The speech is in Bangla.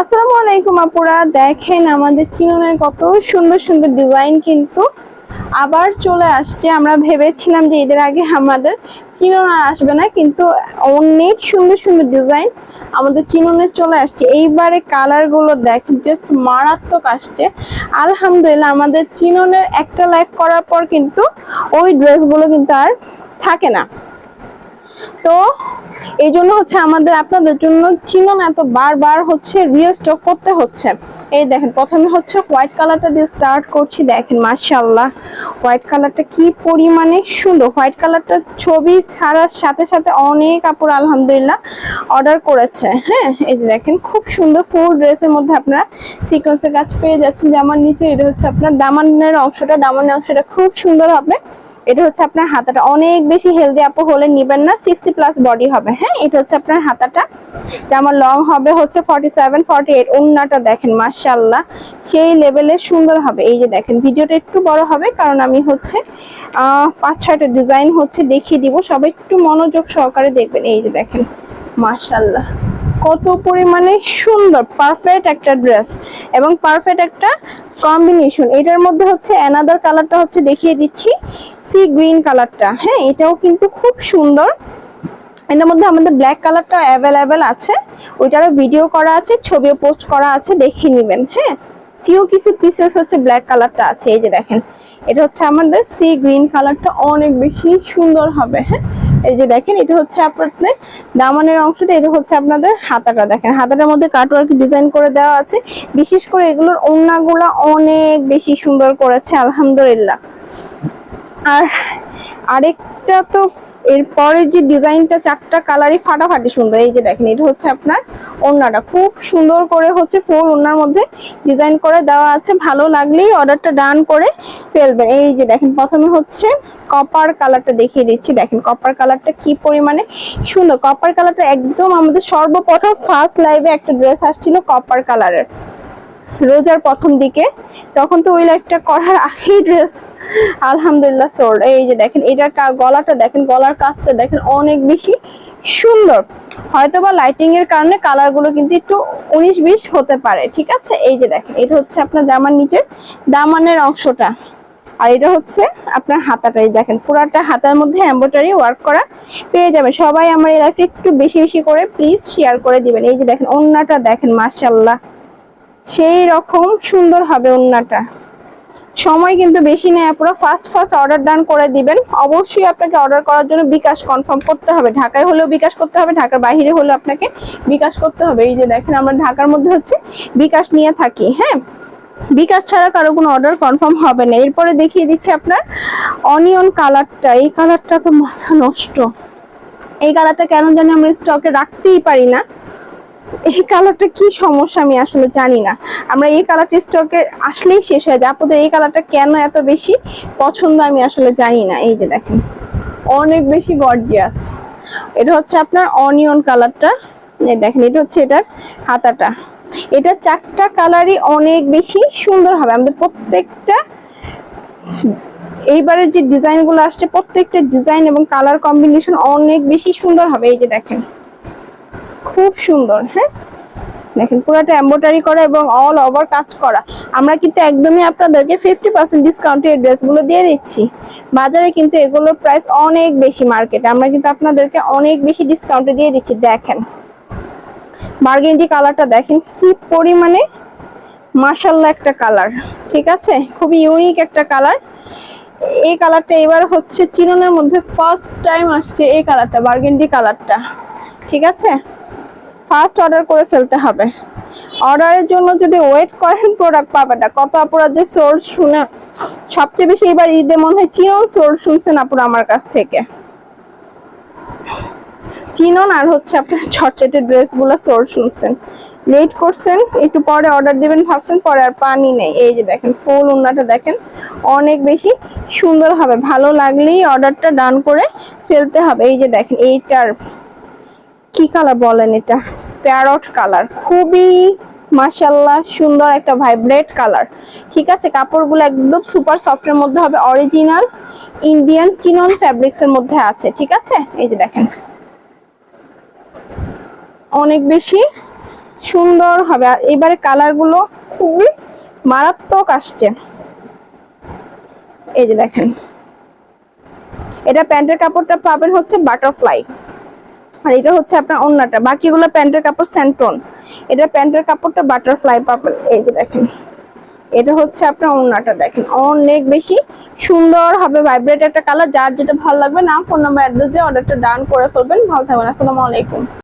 আসসালামু আলাইকুম আপুরা। দেখেন আমাদের চিননের কত সুন্দর সুন্দর ডিজাইন কিন্তু। আবার চলে আসছে, আমরা ভেবেছিলাম যে এদের আগে আমাদের চিনন আসবে না, কিন্তু অনেক সুন্দর সুন্দর ডিজাইন আমাদের চিননে চলে আসছে। এইবারে কালারগুলো দেখেন জাস্ট মারাত্মক আসছে। আলহামদুলিল্লাহ, আমাদের চিননের একটা লাইফ করার পর কিন্তু ওই ড্রেসগুলো কিন্তু আর থাকে না। তো এই জন্য হচ্ছে আমাদের আপনাদের জন্য চিনন এত বারবার হচ্ছে রিস্টক করতে হচ্ছে। এই দেখেন, প্রথমে হচ্ছে হোয়াইট কালারটা দিয়ে স্টার্ট করছি, দেখেন মার্শাল্লাহ হোয়াইট কালারটা কি পরিমাণে সুন্দর। হোয়াইট কালারটা ছবি ছাড়ার সাথে সাথে অনেক কাপড় আলহামদুলিল্লাহ অর্ডার করেছে। হ্যাঁ এই যে দেখেন, খুব সুন্দর ফুল ড্রেসের মধ্যে আপনারা সিকোয়েন্সের কাজ পেয়ে যাচ্ছেন। জামার নিচে এটা হচ্ছে আপনার দামানের অংশটা দামানের অংশটা খুব সুন্দর হবে। এটা হচ্ছে আপনার হাতাটা। অনেক বেশি হেলদি আপু হলে নিবেন না সিক্সটি প্লাস বডি হবে হ্যাঁ? এটা হচ্ছে আপনার হাতাটা। জামার লং হবে হচ্ছে ফর্টি সেভেন ফর্টি এইট দেখেন মার্শাল্লাহ সেই লেভেলে সুন্দর হবে। এই যে দেখেন, ভিডিওটা একটু বড় হবে, কারণ আমি হচ্ছে পাঁচ, ছয়টা ডিজাইন হচ্ছে দেখিয়ে দিব। সবাই একটু মনোযোগ সহকারে দেখবেন। এই যে দেখেন মার্শাল্লাহ কত পরিমাণে সুন্দর পারফেক্ট একটা ড্রেস এবং পারফেক্ট একটা কম্বিনেশন এটার মধ্যে হচ্ছে অ্যানাদার কালারটা হচ্ছে দেখিয়ে দিচ্ছি সি গ্রিন কালারটা হ্যাঁ এটাও কিন্তু খুব সুন্দর। এটার মধ্যে আমাদের ব্ল্যাক কালারটা অ্যাভেলেবেল আছে। ওইটারও ভিডিও করা আছে, ছবিও পোস্ট করা আছে দেখে নেবেন হ্যাঁ? ফিউ কিছু পিসেস হচ্ছে ব্ল্যাক কালারটা আছে, এই যে দেখেন। এটা হচ্ছে আমাদের সি গ্রিন কালারটা অনেক বেশি সুন্দর হবে হ্যাঁ? এই যে দেখেন, এটা হচ্ছে আপনাদের দামানের অংশটা, এটা হচ্ছে আপনাদের হাতাটা দেখেন। হাতাটার মধ্যে কাটওয়ার্ক ডিজাইন করে দেওয়া আছে। বিশেষ করে এগুলোর ওড়নাগুলো অনেক বেশি সুন্দর করেছে, আলহামদুলিল্লাহ। আর আরেকটা তো এরপরে যে ডিজাইনটা, চারটা কালারই ফাটাফাটি সুন্দর। এই যে দেখেন, এটা হচ্ছে আপনার ওড়নাটা। খুব সুন্দর করে হচ্ছে ফোর ওড়নার মধ্যে ডিজাইন করে দেওয়া আছে। ভালো লাগলেই অর্ডারটা ডান করে ফেলবেন। এই যে দেখেন, প্রথমে হচ্ছে কপার কালারটা দেখিয়ে দিচ্ছি। দেখেন, কপার কালারটা কি পরিমাণে সুন্দর। কপার কালারটা একদম আমাদের সর্বপ্রথম ফার্স্ট লাইভে একটা ড্রেস আসছিল কপার কালারের। রোজার প্রথম দিকে, তখন তো ওই লাইফটা করার আগেই ড্রেস আলহামদুলিল্লাহ সোল্ড এই যে দেখেন এটার গলাটা দেখেন, গলার কাজটা দেখেন অনেক বেশি সুন্দর। হয়তোবা লাইটিং এর কারণে কালারগুলো কিন্তু একটু উনিশ বিশ হতে পারে, ঠিক আছে? এই যে দেখেন, এটা হচ্ছে আপনার জামার নিচের দামানের অংশটা। আর এটা হচ্ছে আপনার হাতাটাই দেখেন, পুরাটা হাতার মধ্যে এম্ব্রয়ডারি ওয়ার্ক করা পেয়ে যাবে সবাই আমার এই লাইফটা একটু বেশি বেশি করে প্লিজ শেয়ার করে দিবেন। এই যে দেখেন অন্যটা দেখেন মার্শাল্লাহ সেই রকম সুন্দর হবে ওন্নাটা। সময় কিন্তু বেশি নেয় পুরো ফার্স্ট ফার্স্ট অর্ডার ডান করে দিবেন। অবশ্যই আপনাকে অর্ডার করার জন্য বিকাশ কনফার্ম করতে হবে। ঢাকায় হলেও বিকাশ করতে হবে, ঢাকার বাইরে হলেও আপনাকে বিকাশ করতে হবে। এই যে দেখেন আমরা ঢাকার মধ্যে হচ্ছে বিকাশ নিয়ে থাকি হ্যাঁ? বিকাশ ছাড়া কারও কোনো অর্ডার কনফার্ম হবে না। এরপরে দেখিয়ে দিচ্ছি আপনার অনিয়ন কালারটা এই কালারটা তো মাথা নষ্ট। এই কালারটা কেন জানি আমরা স্টকে রাখতেই পারি না। এই কালারটা কি সমস্যা আমি আসলে জানি না। আমরা এই কালারটা স্টকে আসলেই শেষ হয়ে যায়। আপনাদের এই কালারটা কেন এত বেশি পছন্দ আমি আসলে জানি না। এই যে দেখেন, অনেক বেশি গর্জিয়াস এটা হচ্ছে আপনার অনিয়ন কালারটা। দেখেন, এটা হচ্ছে এটার হাতাটা। এটা চারটা কালারই অনেক বেশি সুন্দর হবে। আমাদের প্রত্যেকটা এইবারের যে ডিজাইনগুলো আসছে, প্রত্যেকটা ডিজাইন এবং কালার কম্বিনেশন অনেক বেশি সুন্দর হবে। এই যে দেখেন খুব সুন্দর হ্যাঁ? দেখেন, পুরোটা এম্ব্রয়ডারি করা এবং অল ওভার কাজ করা। আমরা কিন্তু একদমই আপনাদেরকে ফিফটি পার্সেন্ট ডিসকাউন্টে ড্রেসগুলো দিয়ে দিচ্ছি। বাজারে কিন্তু এগুলোর প্রাইস অনেক বেশি মার্কেটে আমরা কিন্তু আপনাদেরকে অনেক বেশি ডিসকাউন্টে দিয়ে দিচ্ছি, দেখেন। বার্গেন্ডি কালারটা দেখেন, কি পরিমাণে? মার্শাল্লাহ একটা কালার ঠিক আছে? খুবই ইউনিক একটা কালার এই কালারটা এবার হচ্ছে চিরনের মধ্যে ফার্স্ট টাইম আসছে এই কালারটা বার্গেন্ডি কালারটা ঠিক আছে? ফার্স্ট অর্ডার করে ফেলতে হবে। অর্ডারের জন্য যদি ওয়েট করেন প্রোডাক্ট পাবেন না কত যে সোর্স শুনে, সবচেয়ে বেশি এবার ঈদে মনে হয় চিনন সোর্স শুনছেন আপুরা আমার কাছ থেকে। চিনন আর হচ্ছে আপনার ছটচেটে ড্রেসগুলো সোর্স শুনছেন। লেট করছেন, একটু পরে অর্ডার দিবেন ভাবছেন, পরে আর পানি নেই। এই যে দেখেন, ফুল উন্নাটা দেখেন, অনেক বেশি সুন্দর হবে। ভালো লাগলেই অর্ডারটা ডান করে ফেলতে হবে। এই যে দেখেন, এইটার কি কালার বলেন এটা? Parrot colour. খুবই মাশাল্লাহ সুন্দর একটা ভাইব্রেট কালার। ঠিক আছে, কাপড়গুলো একদম সুপার সফটের মধ্যে হবে, অরিজিনাল ইন্ডিয়ান চিনন ফ্যাব্রিক্স এর মধ্যে আছে, ঠিক আছে? এই যে দেখেন। অনেক বেশি সুন্দর হবে। এবারে কালারগুলো খুবই মারাত্মক আসছে। এই যে দেখেন। এটা প্যান্টের কাপড়টা পাবেন হচ্ছে বাটারফ্লাই। আর এটা হচ্ছে আপনার অন্যটা বাকিগুলো প্যান্টের কাপড় স্যান্টন। এটা প্যান্টের কাপড়টা বাটারফ্লাই পাবেন। এই যে দেখেন। এটা হচ্ছে আপনার অন্যটা দেখেন। অনেক বেশি সুন্দর হবে ভাইব্রেট একটা কালার যার যেটা ভালো লাগবে, নাম ফোন নাম্বার অ্যাড্রেস দিয়ে অর্ডারটা ডান করে ফেলবেন। ভালো থাকবেন। আসসালামু আলাইকুম।